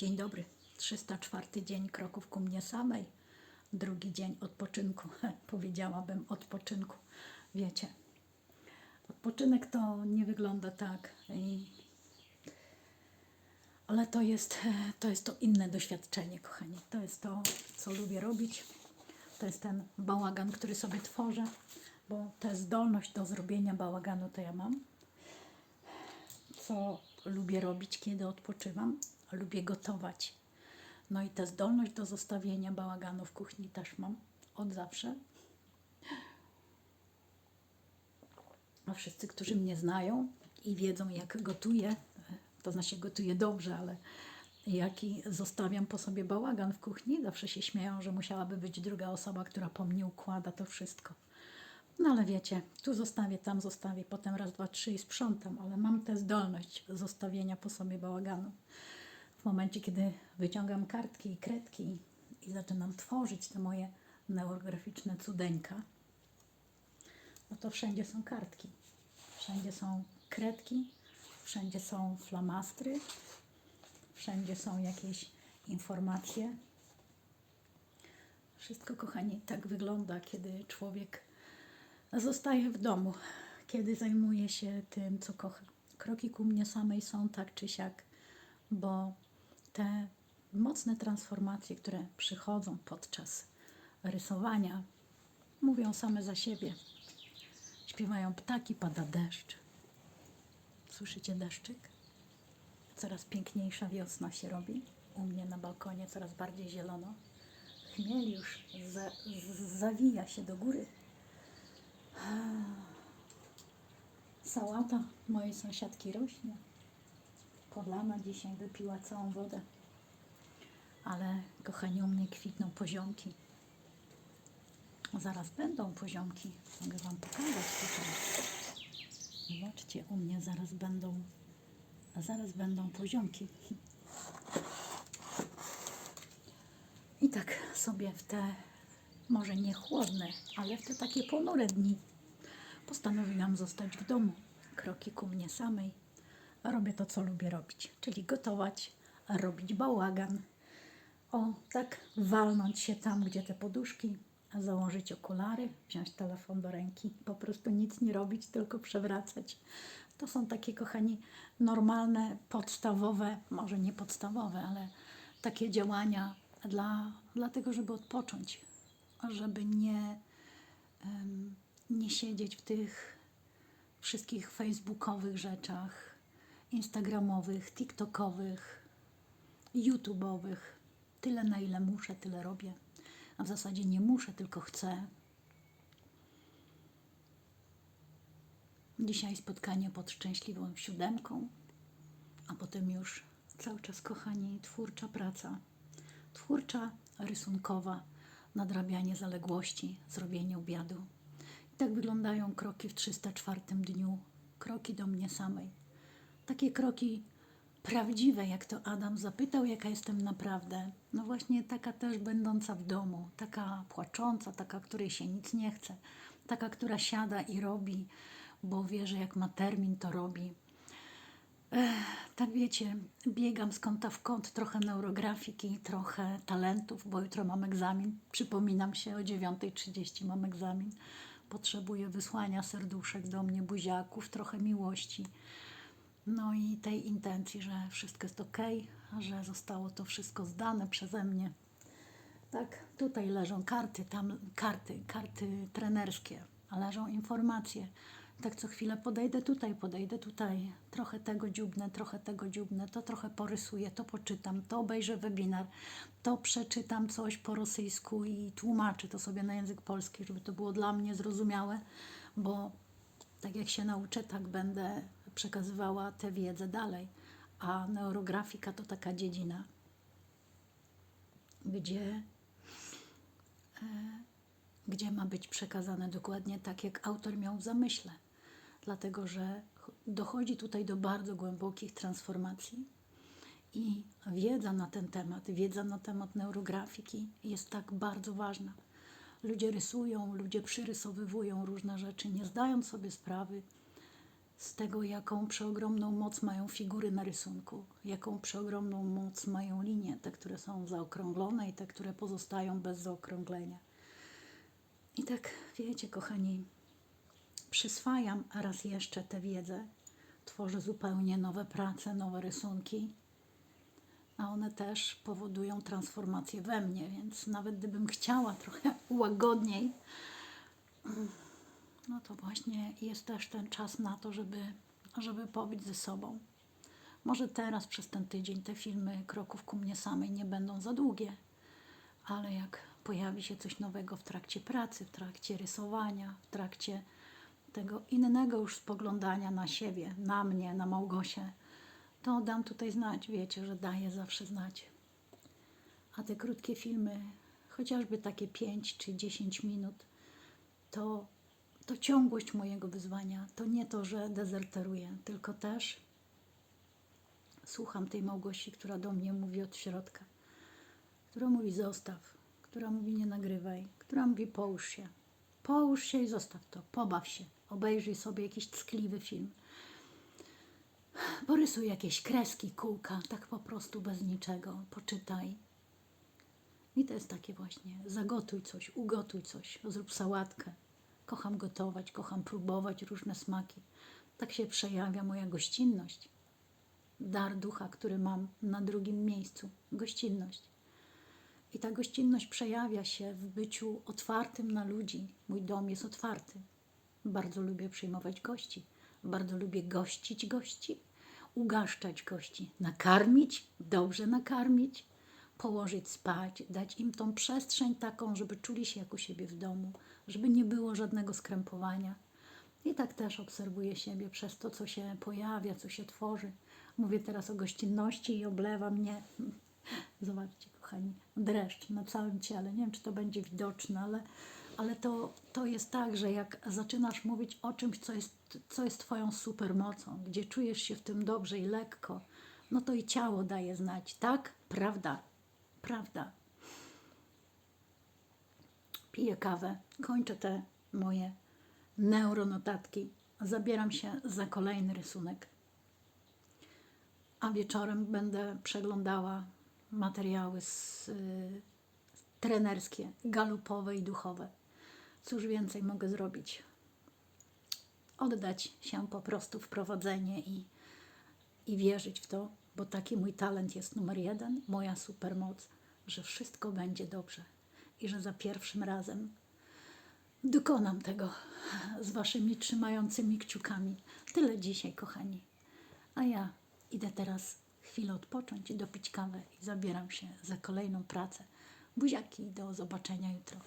Dzień dobry. 304 dzień kroków ku mnie samej. Drugi dzień odpoczynku. Powiedziałabym odpoczynku. Wiecie, odpoczynek to nie wygląda tak. I... Ale to jest, to jest to inne doświadczenie, kochani. To jest to, co lubię robić. To jest ten bałagan, który sobie tworzę, bo tę zdolność do zrobienia bałaganu to ja mam co lubię robić, kiedy odpoczywam. Lubię gotować. No i tę zdolność do zostawienia bałaganu w kuchni też mam od zawsze. A wszyscy, którzy mnie znają i wiedzą, jak gotuję, to znaczy gotuję dobrze, ale jaki zostawiam po sobie bałagan w kuchni, zawsze się śmieją, że musiałaby być druga osoba, która po mnie układa to wszystko. No ale wiecie, tu zostawię, tam zostawię, potem raz, dwa, trzy i sprzątam, ale mam tę zdolność zostawienia po sobie bałaganu. W momencie, kiedy wyciągam kartki i kredki i zaczynam tworzyć te moje neurograficzne cudeńka, no to wszędzie są kartki, wszędzie są kredki, wszędzie są flamastry, wszędzie są jakieś informacje. Wszystko, kochani, tak wygląda, kiedy człowiek Zostaję w domu, kiedy zajmuję się tym, co kocham. Kroki ku mnie samej są tak czy siak, bo te mocne transformacje, które przychodzą podczas rysowania, mówią same za siebie. Śpiewają ptaki, pada deszcz. Słyszycie deszczyk? Coraz piękniejsza wiosna się robi. U mnie na balkonie coraz bardziej zielono. Chmiel już za, z- zawija się do góry. Sałata mojej sąsiadki rośnie. Polana dzisiaj wypiła całą wodę. Ale kochani, u mnie kwitną poziomki. Zaraz będą poziomki. Mogę Wam pokazać tutaj. Zobaczcie, u mnie zaraz będą, zaraz będą poziomki. I tak sobie w te, może nie chłodne, ale w te takie ponure dni postanowiłam zostać w domu. Kroki ku mnie samej. Robię to, co lubię robić, czyli gotować, robić bałagan. O, tak walnąć się tam, gdzie te poduszki, założyć okulary, wziąć telefon do ręki, po prostu nic nie robić, tylko przewracać. To są takie, kochani, normalne, podstawowe, może nie podstawowe, ale takie działania dla, dla tego, żeby odpocząć, żeby nie, em, nie siedzieć w tych wszystkich facebookowych rzeczach, instagramowych, tiktokowych, youtubowych. Tyle na ile muszę, tyle robię. A w zasadzie nie muszę, tylko chcę. Dzisiaj spotkanie pod szczęśliwą siódemką, a potem już cały czas, kochani, twórcza praca. Twórcza, rysunkowa, nadrabianie zaległości, zrobienie obiadu. I tak wyglądają kroki w 304 dniu, kroki do mnie samej. Takie kroki prawdziwe, jak to Adam zapytał, jaka jestem naprawdę. No właśnie taka też będąca w domu, taka płacząca, taka, której się nic nie chce, taka, która siada i robi, bo wie, że jak ma termin, to robi. Tak wiecie, biegam z kąta w kąt, trochę neurografiki, trochę talentów, bo jutro mam egzamin. Przypominam się, o 9.30 mam egzamin. Potrzebuję wysłania serduszek do mnie, buziaków, trochę miłości. No i tej intencji, że wszystko jest ok, że zostało to wszystko zdane przeze mnie. Tak, tutaj leżą karty, tam karty, karty trenerskie, leżą informacje. Tak co chwilę podejdę tutaj, podejdę tutaj, trochę tego dziubnę, trochę tego dziubnę, to trochę porysuję, to poczytam, to obejrzę webinar, to przeczytam coś po rosyjsku i tłumaczę to sobie na język polski, żeby to było dla mnie zrozumiałe, bo tak jak się nauczę, tak będę przekazywała tę wiedzę dalej. A neurografika to taka dziedzina, gdzie gdzie ma być przekazane dokładnie tak, jak autor miał w zamyśle. Dlatego, że ch- dochodzi tutaj do bardzo głębokich transformacji i wiedza na ten temat, wiedza na temat neurografiki jest tak bardzo ważna. Ludzie rysują, ludzie przyrysowywują różne rzeczy, nie zdając sobie sprawy z tego, jaką przeogromną moc mają figury na rysunku, jaką przeogromną moc mają linie, te, które są zaokrąglone i te, które pozostają bez zaokrąglenia. I tak, wiecie, kochani, przyswajam raz jeszcze tę wiedzę, tworzę zupełnie nowe prace, nowe rysunki, a one też powodują transformację we mnie, więc nawet gdybym chciała trochę łagodniej, no to właśnie jest też ten czas na to, żeby, żeby pobyć ze sobą. Może teraz przez ten tydzień te filmy Kroków ku mnie samej nie będą za długie, ale jak pojawi się coś nowego w trakcie pracy, w trakcie rysowania, w trakcie tego innego już spoglądania na siebie, na mnie, na Małgosię, to dam tutaj znać. Wiecie, że daję zawsze znać. A te krótkie filmy, chociażby takie 5 czy 10 minut, to, to ciągłość mojego wyzwania. To nie to, że dezerteruję, tylko też słucham tej Małgosi, która do mnie mówi od środka, która mówi zostaw, która mówi nie nagrywaj, która mówi połóż się. Połóż się i zostaw to, pobaw się, obejrzyj sobie jakiś ckliwy film. Porysuj jakieś kreski, kółka, tak po prostu bez niczego, poczytaj. I to jest takie właśnie, zagotuj coś, ugotuj coś, zrób sałatkę. Kocham gotować, kocham próbować różne smaki. Tak się przejawia moja gościnność. Dar ducha, który mam na drugim miejscu. Gościnność. I ta gościnność przejawia się w byciu otwartym na ludzi. Mój dom jest otwarty. Bardzo lubię przyjmować gości. Bardzo lubię gościć gości, ugaszczać gości, nakarmić, dobrze nakarmić, położyć spać, dać im tą przestrzeń taką, żeby czuli się jak u siebie w domu, żeby nie było żadnego skrępowania. I tak też obserwuję siebie przez to, co się pojawia, co się tworzy. Mówię teraz o gościnności i oblewa mnie. Zobaczcie, kochani, dreszcz na całym ciele. Nie wiem, czy to będzie widoczne, ale, ale to, to jest tak, że jak zaczynasz mówić o czymś, co jest, co jest Twoją supermocą, gdzie czujesz się w tym dobrze i lekko, no to i ciało daje znać, tak? Prawda, prawda. Piję kawę, kończę te moje neuronotatki, zabieram się za kolejny rysunek a wieczorem będę przeglądała materiały z, y, trenerskie, galupowe i duchowe. Cóż więcej mogę zrobić? Oddać się po prostu w prowadzenie i, i wierzyć w to, bo taki mój talent jest numer jeden, moja supermoc, że wszystko będzie dobrze i że za pierwszym razem dokonam tego z waszymi trzymającymi kciukami. Tyle dzisiaj, kochani. A ja idę teraz chwilę odpocząć dopić kawę i zabieram się za kolejną pracę. Buziaki, do zobaczenia jutro.